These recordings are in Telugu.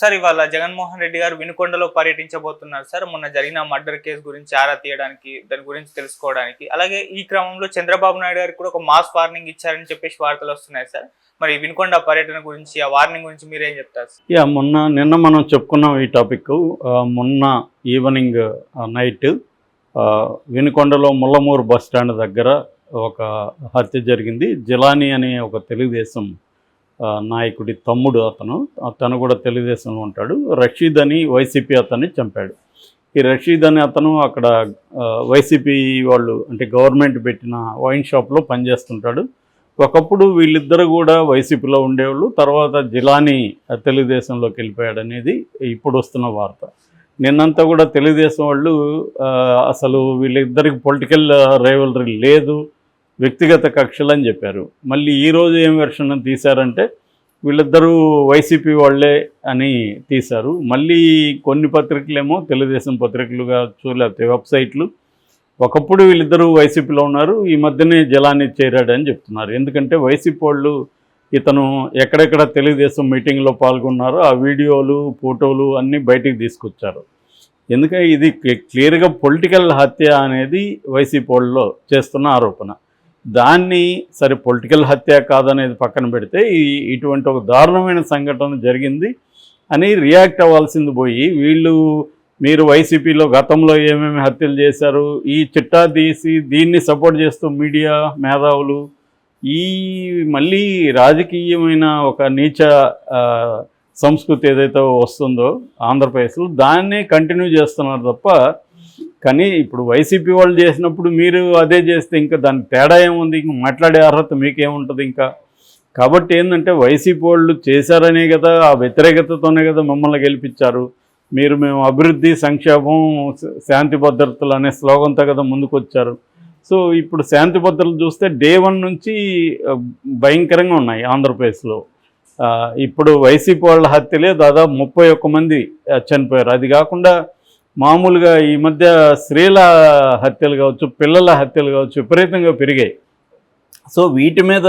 సార్ ఇవాళ జగన్మోహన్ రెడ్డి గారు వినుకొండలో పర్యటించబోతున్నారు సార్. మొన్న జరిగిన మర్డర్ కేసు గురించి ఆరా తీయడానికి దాని గురించి తెలుసుకోవడానికి. అలాగే ఈ క్రమంలో చంద్రబాబు నాయుడు గారికి కూడా ఒక మాస్ వార్నింగ్ ఇచ్చారని చెప్పేసి వార్తలు వస్తున్నాయి సార్. మరి వినుకొండ పర్యటన గురించి ఆ వార్నింగ్ గురించి మీరేం చెప్తారు యా మొన్న నిన్న మనం చెప్పుకున్నాం ఈ టాపిక్. మొన్న ఈవినింగ్ నైట్ వినుకొండలో ముల్లమూరు బస్ స్టాండ్ దగ్గర ఒక హత్య జరిగింది. జిలానీ అనే ఒక తెలుగుదేశం నాయకుడి తమ్ముడు అతను. అతను కూడా తెలుగుదేశంలో ఉంటాడు. రషీద్ అని వైసీపీ అతన్ని చంపాడు. ఈ రషీద్ అని అతను అక్కడ వైసీపీ వాళ్ళు అంటే గవర్నమెంట్ పెట్టిన వైన్ షాప్లో పనిచేస్తుంటాడు. ఒకప్పుడు వీళ్ళిద్దరు కూడా వైసీపీలో ఉండేవాళ్ళు. తర్వాత జిలానీ తెలుగుదేశంలోకి వెళ్ళిపోయాడు అనేది ఇప్పుడు వస్తున్న వార్త. నిన్నంతా కూడా తెలుగుదేశం వాళ్ళు అసలు వీళ్ళిద్దరికి పొలిటికల్ రైవలరీ లేదు. వ్యక్తిగత కక్షలు అని చెప్పారు. మళ్ళీ ఈరోజు ఏం వెర్షన్ తీశారంటే వీళ్ళిద్దరూ వైసీపీ వాళ్ళే అని తీశారు. మళ్ళీ కొన్ని పత్రికలేమో తెలుగుదేశం పత్రికలుగా లేకపోతే వెబ్సైట్లు. ఒకప్పుడు వీళ్ళిద్దరూ వైసీపీలో ఉన్నారు ఈ మధ్యనే జలాన్ని చేరాడని చెప్తున్నారు. ఎందుకంటే వైసీపీ వాళ్ళు ఇతను ఎక్కడెక్కడ తెలుగుదేశం మీటింగ్లో పాల్గొన్నారో ఆ వీడియోలు ఫోటోలు అన్నీ బయటికి తీసుకొచ్చారు. ఎందుకంటే ఇది క్లియర్గా పొలిటికల్ హత్య అనేది వైసీపీ వాళ్ళలో చేస్తున్న ఆరోపణ. దాన్ని సరే పొలిటికల్ హత్య కాదనేది పక్కన పెడితే ఈ ఇటువంటి ఒక దారుణమైన సంఘటన జరిగింది అని రియాక్ట్ అవ్వాల్సింది పోయి వీళ్ళు మీరు వైసీపీలో గతంలో ఏమేమి హత్యలు చేశారు ఈ చిట్టా తీసి దీన్ని సపోర్ట్ చేస్తూ మీడియా మేధావులు ఈ మళ్ళీ రాజకీయమైన ఒక నీచ సంస్కృతి ఏదైతే వస్తుందో ఆంధ్రప్రదేశ్లో దాన్నే కంటిన్యూ చేస్తున్నారు తప్ప కానీ ఇప్పుడు వైసీపీ వాళ్ళు చేసినప్పుడు మీరు అదే చేస్తే ఇంకా దానికి తేడా ఏముంది? ఇంక మాట్లాడే అర్హత మీకేముంటుంది ఇంకా? కాబట్టి ఏంటంటే వైసీపీ వాళ్ళు చేశారనే కదా ఆ వ్యతిరేకతతోనే కదా మమ్మల్ని గెలిపించారు. మీరు మేము అభివృద్ధి సంక్షేమం శాంతి భద్రతలు అనే స్లోగన్తో కదా ముందుకొచ్చారు. సో ఇప్పుడు శాంతి భద్రతలు చూస్తే డే వన్ నుంచి భయంకరంగా ఉన్నాయి ఆంధ్రప్రదేశ్లో. ఇప్పుడు వైసీపీ వాళ్ళ హత్యలే దాదాపు ముప్పై ఒక్క మంది చనిపోయారు. అది కాకుండా మామూలుగా ఈ మధ్య స్త్రీల హత్యలు కావచ్చు పిల్లల హత్యలు కావచ్చు విపరీతంగా పెరిగాయి. సో వీటి మీద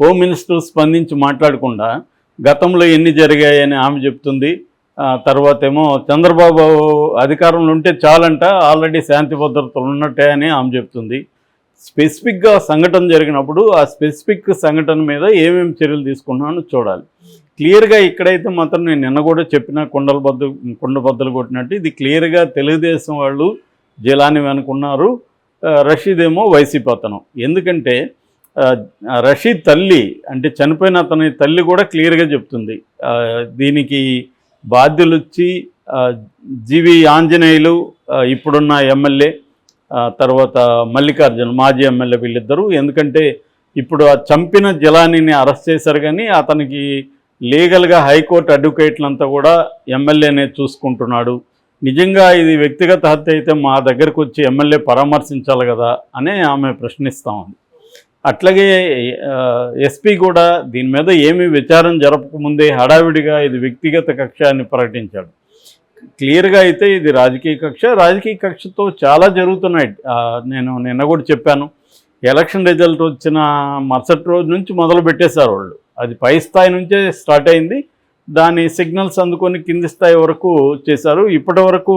హోమ్ మినిస్టర్ స్పందించి మాట్లాడకుండా గతంలో ఎన్ని జరిగాయని ఆమె చెప్తుంది. తర్వాత ఏమో చంద్రబాబు అధికారంలో ఉంటే చాలంట ఆల్రెడీ శాంతి భద్రతలు ఉన్నట్టే అని ఆమె చెప్తుంది. స్పెసిఫిక్గా సంఘటన జరిగినప్పుడు ఆ స్పెసిఫిక్ సంఘటన మీద ఏమేమి చర్యలు తీసుకున్నానో చూడాలి. క్లియర్గా ఇక్కడైతే మాత్రం నేను నిన్న కూడా చెప్పిన కొండల బద్దు కొండ బద్దలు కొట్టినట్టు ఇది క్లియర్గా తెలుగుదేశం వాళ్ళు జిలాని అనుకున్నారు రషీద్ ఏమో వైసీపీ అతను. ఎందుకంటే రషీద్ తల్లి అంటే చనిపోయిన అతని తల్లి కూడా క్లియర్గా చెప్తుంది. దీనికి బాధ్యులు వచ్చి జీవి ఆంజనేయులు ఇప్పుడున్న ఎమ్మెల్యే తర్వాత మల్లికార్జున మాజీ ఎమ్మెల్యే వీళ్ళిద్దరూ. ఎందుకంటే ఇప్పుడు ఆ చంపిన జలానిని అరెస్ట్ చేశారు కానీ అతనికి లీగల్గా హైకోర్టు అడ్వకేట్లంతా కూడా ఎమ్మెల్యేనే చూసుకుంటున్నాడు. నిజంగా ఇది వ్యక్తిగత హత్య అయితే మా దగ్గరకు వచ్చి ఎమ్మెల్యే పరామర్శించాలి కదా అని ఆమె ప్రశ్నిస్తూ ఉంది. అట్లాగే ఎస్పీ కూడా దీని మీద ఏమీ విచారం జరపకముందే హడావిడిగా ఇది వ్యక్తిగత కక్ష అని ప్రకటించాడు. క్లియర్గా అయితే ఇది రాజకీయ కక్ష. రాజకీయ కక్షతో చాలా జరుగుతున్నాయి. నేను నిన్న కూడా చెప్పాను. ఎలక్షన్ రిజల్ట్ వచ్చిన మరుసటి రోజు నుంచి మొదలు పెట్టేశారు వాళ్ళు. అది పై స్థాయి నుంచే స్టార్ట్ అయింది. దాని సిగ్నల్స్ అందుకొని కింది స్థాయి వరకు చేశారు. ఇప్పటి వరకు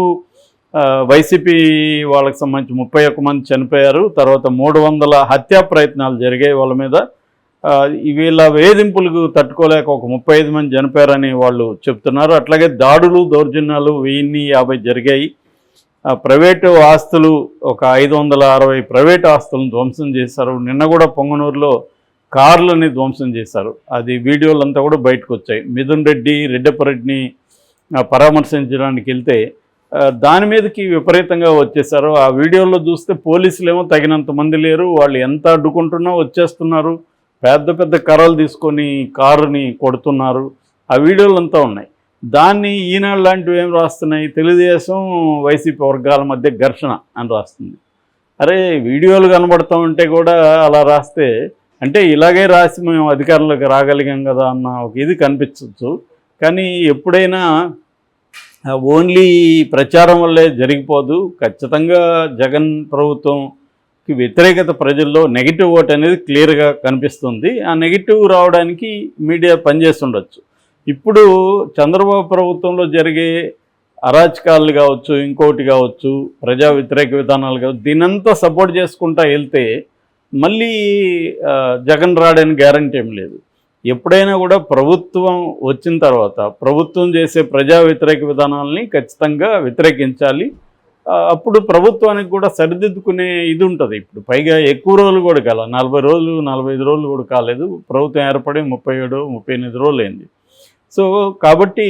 వైసీపీ వాళ్ళకి సంబంధించి ముప్పై ఒక్క మంది చనిపోయారు. తర్వాత మూడు వందల హత్యా ప్రయత్నాలు జరిగాయి వాళ్ళ మీద. వీళ్ళ వేధింపులకు తట్టుకోలేక ఒక ముప్పై ఐదు మంది చనిపోయారని వాళ్ళు చెప్తున్నారు. అట్లాగే దాడులు దౌర్జన్యాలు వెయ్యిన్ని యాభై జరిగాయి. ప్రైవేటు ఆస్తులు ఒక ఐదు వందల అరవై ప్రైవేట్ ఆస్తులను ధ్వంసం చేశారు. నిన్న కూడా పొంగనూరులో కార్లని ధ్వంసం చేశారు. అది వీడియోలు అంతా కూడా బయటకు వచ్చాయి మిథున్ రెడ్డి రెడ్డపరెడ్డిని పరామర్శించడానికి వెళ్తే దాని మీదకి విపరీతంగా వచ్చేసారు ఆ వీడియోలో చూస్తే పోలీసులు ఏమో తగినంత మంది లేరు. వాళ్ళు ఎంత అడ్డుకుంటున్నా వచ్చేస్తున్నారు. పెద్ద పెద్ద కర్రలు తీసుకొని కారుని కొడుతున్నారు. ఆ వీడియోలు అంతా ఉన్నాయి. దాన్ని ఈనాడు లాంటివి ఏం రాస్తున్నాయి? తెలుగుదేశం వైసీపీ వర్గాల మధ్య ఘర్షణ అని రాస్తుంది. అరే వీడియోలు కనబడుతూ ఉంటే కూడా అలా రాస్తే అంటే ఇలాగే రాసి మేము అధికారంలోకి రాగలిగాం కదా అన్న ఒక ఇది కనిపించవచ్చు కానీ ఎప్పుడైనా ఓన్లీ ప్రచారం వల్లే జరిగిపోదు. ఖచ్చితంగా జగన్ ప్రభుత్వంకి వ్యతిరేకత ప్రజల్లో నెగిటివ్ ఓట్ అనేది క్లియర్గా కనిపిస్తుంది. ఆ నెగిటివ్ రావడానికి మీడియా పనిచేస్తుండొచ్చు. ఇప్పుడు చంద్రబాబు ప్రభుత్వంలో జరిగే అరాచకాలు కావచ్చు ఇంకోటి కావచ్చు ప్రజా వ్యతిరేక విధానాలు కావచ్చు దీనంతా సపోర్ట్ చేసుకుంటా వెళ్తే మళ్ళీ జగన్ రాడని గ్యారంటీ ఏం లేదు. ఎప్పుడైనా కూడా ప్రభుత్వం వచ్చిన తర్వాత ప్రభుత్వం చేసే ప్రజా వ్యతిరేక విధానాలని ఖచ్చితంగా వ్యతిరేకించాలి. అప్పుడు ప్రభుత్వానికి కూడా సరిదిద్దుకునే ఇది ఉంటుంది. ఇప్పుడు పైగా ఎక్కువ రోజులు కూడా కాల నలభై రోజులు నలభై ఐదు రోజులు కూడా కాలేదు. ప్రభుత్వం ఏర్పడి ముప్పై ఏడు ముప్పై ఎనిమిది రోజులు అయింది. సో కాబట్టి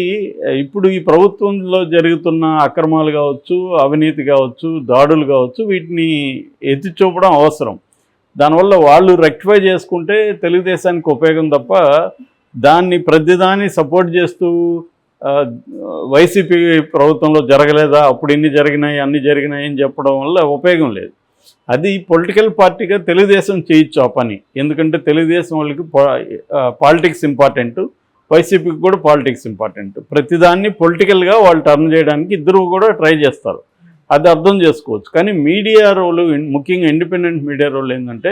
ఇప్పుడు ఈ ప్రభుత్వంలో జరుగుతున్న అక్రమాలు కావచ్చు అవినీతి కావచ్చు దాడులు కావచ్చు వీటిని ఎత్తి చూపడం అవసరం. దానివల్ల వాళ్ళు రెక్టిఫై చేసుకుంటే తెలుగుదేశానికి ఉపయోగం తప్ప దాన్ని ప్రతిదాన్ని సపోర్ట్ చేస్తూ వైసీపీ ప్రభుత్వంలో జరగలేదా అప్పుడు ఇన్ని జరిగినాయి అన్ని జరిగినాయి అని చెప్పడం వల్ల ఉపయోగం లేదు. అది పొలిటికల్ పార్టీగా తెలుగుదేశం చేయొచ్చు ఆ పని. ఎందుకంటే తెలుగుదేశం వాళ్ళకి పాలిటిక్స్ ఇంపార్టెంట్ వైసీపీకి కూడా పాలిటిక్స్ ఇంపార్టెంట్. ప్రతిదాన్ని పొలిటికల్గా వాళ్ళు టర్న్ చేయడానికి ఇద్దరు కూడా ట్రై చేస్తారు. అది అర్థం చేసుకోవచ్చు. కానీ మీడియా రోలు ముఖ్యంగా ఇండిపెండెంట్ మీడియా రోల్ ఏంటంటే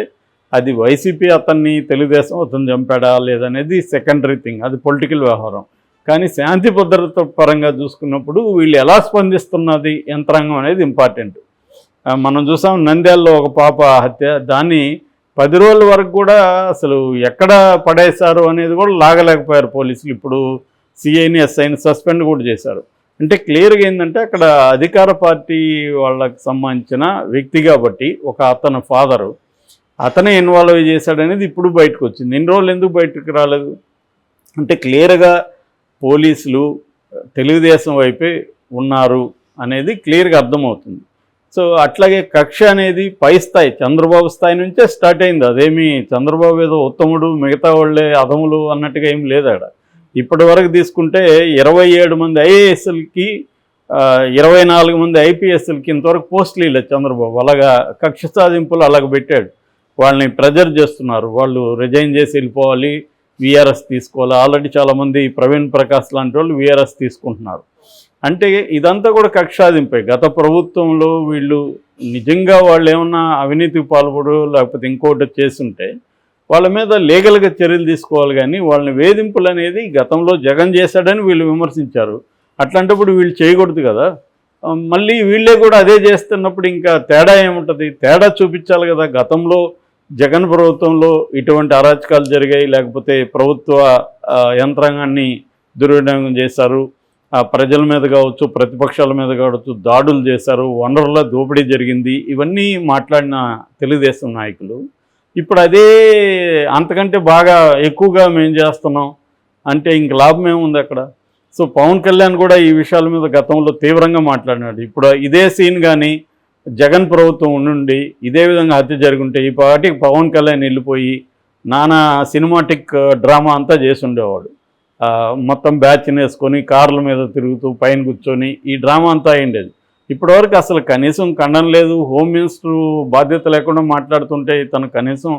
అది వైసీపీ అతన్ని తెలుగుదేశం అతను చంపాడా లేదనేది సెకండరీ థింగ్ అది పొలిటికల్ వ్యవహారం. కానీ శాంతి భద్రత పరంగా చూసుకున్నప్పుడు వీళ్ళు ఎలా స్పందిస్తున్నది యంత్రాంగం అనేది ఇంపార్టెంట్ మనం చూసాం నంద్యాలలో ఒక పాప హత్య దాన్ని పది రోజుల వరకు కూడా అసలు ఎక్కడ పడేశారు అనేది కూడా లాగలేకపోయారు పోలీసులు. ఇప్పుడు సిఐని ఎస్ఐని సస్పెండ్ కూడా చేశారు. అంటే క్లియర్గా ఏంటంటే అక్కడ అధికార పార్టీ వాళ్ళకి సంబంధించిన వ్యక్తి కాబట్టి ఒక అతను ఫాదరు అతనే ఇన్వాల్వ్ చేశాడనేది ఇప్పుడు బయటకు వచ్చింది. ఎన్ని రోజులు ఎందుకు బయటకు రాలేదు? అంటే క్లియర్గా పోలీసులు తెలుగుదేశం వైపే ఉన్నారు అనేది క్లియర్గా అర్థమవుతుంది. సో అట్లాగే కక్ష అనేది పై స్థాయి చంద్రబాబు స్థాయి నుంచే స్టార్ట్ అయింది. అదేమి చంద్రబాబు ఏదో ఉత్తముడు మిగతా వాళ్ళే అధములు అన్నట్టుగా ఏం లేదు అక్కడ ఇప్పటి వరకు తీసుకుంటే ఇరవై ఏడు మంది ఐఏఎస్ఎల్కి ఇరవై నాలుగు మంది ఐపీఎస్ఎల్కి ఇంతవరకు పోస్టులు ఇవ్వలేదు చంద్రబాబు. అలాగా కక్ష సాధింపులు అలాగ పెట్టాడు. వాళ్ళని ప్రెజర్ చేస్తున్నారు. వాళ్ళు రిజైన్ చేసి వెళ్ళిపోవాలి. విఆర్ఎస్ తీసుకోవాలి. ఆల్రెడీ చాలామంది ప్రవీణ్ ప్రకాష్ లాంటి వాళ్ళు విఆర్ఎస్ తీసుకుంటున్నారు. అంటే ఇదంతా కూడా కక్షాదింపే గత ప్రభుత్వంలో వీళ్ళు నిజంగా వాళ్ళు ఏమన్నా అవినీతికి పాల్పడు లేకపోతే ఇంకోటి చేస్తుంటే వాళ్ళ మీద లీగల్గా చర్యలు తీసుకోవాలి కానీ వాళ్ళని వేధింపులు అనేది గతంలో జగన్ చేశాడని వీళ్ళు విమర్శించారు. అట్లాంటప్పుడు వీళ్ళు చేయకూడదు కదా. మళ్ళీ వీళ్ళే కూడా అదే చేస్తున్నప్పుడు ఇంకా తేడా ఏముంటుంది? తేడా చూపించాలి కదా. గతంలో జగన్ ప్రభుత్వంలో ఇటువంటి అరాచకాలు జరిగాయి. లేకపోతే ప్రభుత్వ యంత్రాంగాన్ని దుర్వినియోగం చేశారు. ప్రజల మీద కావచ్చు ప్రతిపక్షాల మీద కావచ్చు దాడులు చేశారు. వనరుల దోపిడీ జరిగింది. ఇవన్నీ మాట్లాడిన తెలుగుదేశం నాయకులు. ఇప్పుడు అదే అంతకంటే బాగా ఎక్కువగా మేము చేస్తున్నాం. అంటే ఇంక లాభం ఏముంది అక్కడ? సో పవన్ కళ్యాణ్ కూడా ఈ విషయాల మీద గతంలో తీవ్రంగా మాట్లాడినాడు. ఇప్పుడు ఇదే సీన్ కానీ జగన్ ప్రభుత్వం నుండి ఇదే విధంగా హత్య జరుగుంటే ఈ పాటికి పవన్ కళ్యాణ్ వెళ్ళిపోయి నానా సినిమాటిక్ డ్రామా అంతా చేసుండేవాడు. మొత్తం బ్యాచ్ని వేసుకొని కార్ల మీద తిరుగుతూ పైన కూర్చొని ఈ డ్రామా అంతా అయ్యిండేది. ఇప్పటివరకు అసలు కనీసం ఖండం లేదు. హోమ్ మినిస్టర్ బాధ్యత లేకుండా మాట్లాడుతుంటే తను కనీసం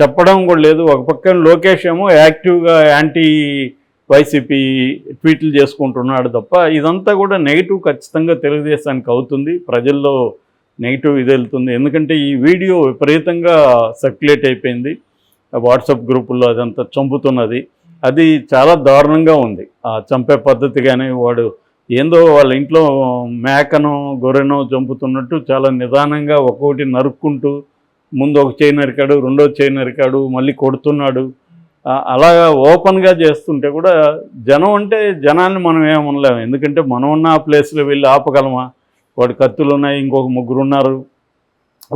చెప్పడం కూడా లేదు. ఒక పక్కన లోకేష్ ఏమో యాక్టివ్గా యాంటీ వైసీపీ ట్వీట్లు చేసుకుంటున్నాడు తప్ప ఇదంతా కూడా నెగిటివ్ ఖచ్చితంగా తెలుగుదేశానికి అవుతుంది. ప్రజల్లో నెగిటివ్ ఇది వెళ్తుంది. ఎందుకంటే ఈ వీడియో విపరీతంగా సర్క్యులేట్ అయిపోయింది. వాట్సాప్ గ్రూపుల్లో అదంతా చంపుతున్నది. అది చాలా దారుణంగా ఉంది. ఆ చంపే పద్ధతి కానీ వాడు ఏందో వాళ్ళ ఇంట్లో మేకను గొర్రెను చంపుతున్నట్టు చాలా నిదానంగా ఒక్కొక్కటి నరుక్కుంటూ ముందు ఒక చేయి నరికాడు రెండో చేయి నరికాడు మళ్ళీ కొడుతున్నాడు. అలాగా ఓపెన్గా చేస్తుంటే కూడా జనం అంటే జనాన్ని మనం ఏమనలేము ఎందుకంటే మనం ఉన్న ఆ ప్లేస్లో వెళ్ళి ఆపగలమా? వాడు కత్తులు ఉన్నాయి ఇంకొక ముగ్గురు ఉన్నారు.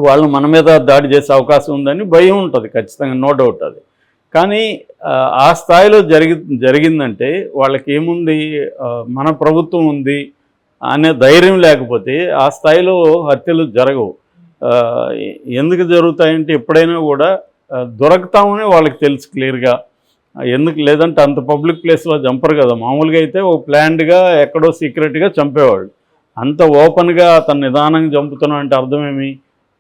వాళ్ళు మన మీద దాడి చేసే అవకాశం ఉందని భయం ఉంటుంది ఖచ్చితంగా నో డౌట్ అది. కానీ ఆ, స్థాయిలో జరిగి జరిగిందంటే వాళ్ళకి ఏముంది? మన ప్రభుత్వం ఉంది అనే ధైర్యం లేకపోతే ఆ స్థాయిలో హత్యలు జరగవు. ఎందుకు జరుగుతాయంటే ఎప్పుడైనా కూడా ఆ, దొరకతామని వాళ్ళకి తెలుసు క్లియర్గా. ఎందుకు? లేదంటే అంత పబ్లిక్ ప్లేస్లో చంపరు కదా. మామూలుగా అయితే ఓ ప్లాన్డ్గా ఎక్కడో సీక్రెట్గా చంపేవాళ్ళు. అంత ఓపెన్గా అతను నిదానంగా చంపుతున్నాం అంటే అర్థమేమి?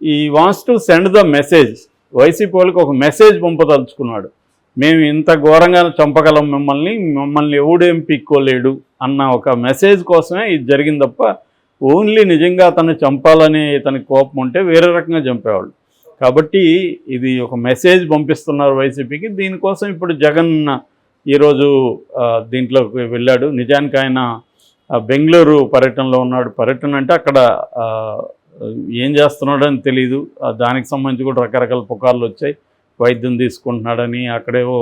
ఈ wants to send the message YCP వాళ్ళకి ఒక మెసేజ్ పంపదలుచుకున్నాడు. మేము ఇంత ఘోరంగా చంపగలం మిమ్మల్ని మిమ్మల్ని ఎవడేం పిక్కోలేడు అన్న ఒక మెసేజ్ కోసమే ఇది జరిగింది తప్ప ఓన్లీ నిజంగా అతన్ని చంపాలని ఇతనికి కోపం ఉంటే వేరే రకంగా చంపేవాళ్ళు. కాబట్టి ఇది ఒక మెసేజ్ పంపిస్తున్నారు వైసీపీకి. దీనికోసం ఇప్పుడు జగన్ ఈరోజు దీంట్లోకి వెళ్ళాడు. నిజానికి ఆయన బెంగళూరు పర్యటనలో ఉన్నాడు. పర్యటన అంటే అక్కడ ఏం చేస్తున్నాడని తెలియదు దానికి సంబంధించి కూడా రకరకాల పుకార్లు వచ్చాయి. వైద్యం తీసుకుంటున్నాడని అక్కడేవో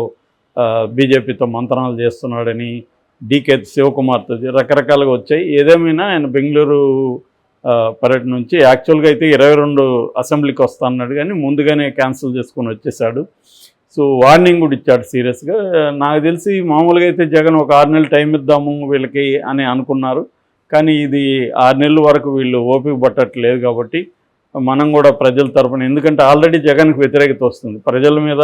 బీజేపీతో మంత్రాలు చేస్తున్నాడని డీకే శివకుమార్తో రకరకాలుగా వచ్చాయి. ఏదేమైనా ఆయన బెంగళూరు పర్యటన నుంచి యాక్చువల్గా అయితే ఇరవై రెండు అసెంబ్లీకి వస్తా అన్నాడు కానీ ముందుగానే క్యాన్సిల్ చేసుకొని వచ్చేసాడు. సో వార్నింగ్ కూడా ఇచ్చాడు సీరియస్గా. నాకు తెలిసి మామూలుగా అయితే జగన్ ఒక ఆరు నెలలు టైం ఇద్దాము వీళ్ళకి అని అనుకున్నారు. కానీ ఇది ఆరు నెలల వరకు వీళ్ళు ఓపిక పట్టట్లేదు కాబట్టి మనం కూడా ప్రజల తరపున ఎందుకంటే ఆల్రెడీ జగన్కి వ్యతిరేకత వస్తుంది. ప్రజల మీద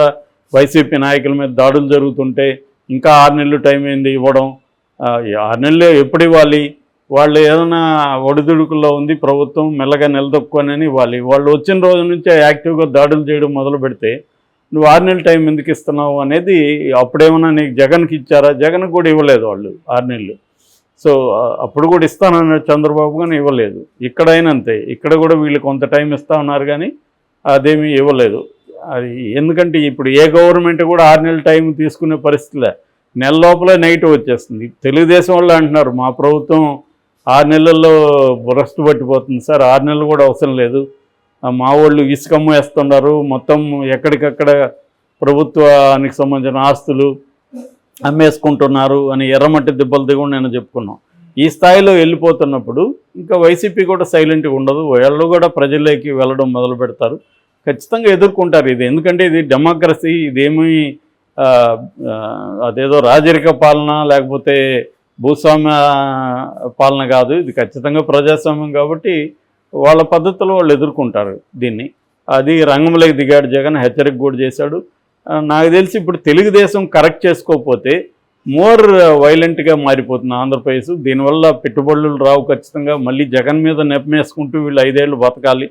వైసీపీ నాయకుల మీద దాడులు జరుగుతుంటే ఇంకా ఆరు నెలలు టైం ఏంది ఇవ్వడం? ఆరు నెలలు ఎప్పుడు ఇవ్వాలి? వాళ్ళు ఏదైనా ఒడిదుడుకుల్లో ఉంది ప్రభుత్వం మెల్లగా నిలదొక్కుని ఇవ్వాలి. వాళ్ళు వచ్చిన రోజు నుంచే యాక్టివ్గా దాడులు చేయడం మొదలు పెడితే నువ్వు ఆరు నెలలు టైం ఎందుకు ఇస్తున్నావు? అనేది అప్పుడేమన్నా నీకు జగన్కి ఇచ్చారా? జగన్ కూడా ఇవ్వలేదు వాళ్ళు ఆరు నెలలు. సో అప్పుడు కూడా ఇస్తానన్నాడు చంద్రబాబు కానీ ఇవ్వలేదు. ఇక్కడైనా అంతే ఇక్కడ కూడా వీళ్ళు కొంత టైం ఇస్తా ఉన్నారు కానీ అదేమీ ఇవ్వలేదు. అది ఎందుకంటే ఇప్పుడు ఏ గవర్నమెంట్ కూడా ఆరు నెలల టైం తీసుకునే పరిస్థితిలో నెల లోపలే నెగిటివ్ వచ్చేస్తుంది. తెలుగుదేశం వాళ్ళు అంటున్నారు మా ప్రభుత్వం ఆరు నెలల్లో భ్రష్టు పట్టిపోతుంది సార్. ఆరు నెలలు కూడా అవసరం లేదు. మా వాళ్ళు ఇసుకమ్మ వేస్తున్నారు మొత్తం ఎక్కడికక్కడ ప్రభుత్వానికి సంబంధించిన ఆస్తులు అమ్మేసుకుంటున్నారు అని ఎర్రమట్టి దెబ్బలు దిగుండి నేను చెప్పుకున్నాం. ఈ స్థాయిలో వెళ్ళిపోతున్నప్పుడు ఇంకా వైసీపీ కూడా సైలెంట్గా ఉండదు. వాళ్ళు కూడా ప్రజల్లోకి వెళ్ళడం మొదలు పెడతారు. ఖచ్చితంగా ఎదుర్కొంటారు ఇది. ఎందుకంటే ఇది డెమోక్రసీ ఇదేమీ అదేదో రాజరిక పాలన లేకపోతే భూస్వామ్య పాలన కాదు. ఇది ఖచ్చితంగా ప్రజాస్వామ్యం కాబట్టి వాళ్ళ పద్ధతిలో వాళ్ళు ఎదుర్కొంటారు దీన్ని. అది రంగంలోకి దిగాడు జగన్ హెచ్చరిక కూడా చేశాడు. నాకు తెలిసి ఇప్పుడు తెలుగుదేశం కరెక్ట్ చేసుకోకపోతే మోర్ వైలెంట్గా మారిపోతుంది ఆంధ్రప్రదేశ్. దీనివల్ల పెట్టుబడులు రావు ఖచ్చితంగా. మళ్ళీ జగన్ మీద నెపమేసుకుంటూ వీళ్ళు ఐదేళ్ళు బతకాలి.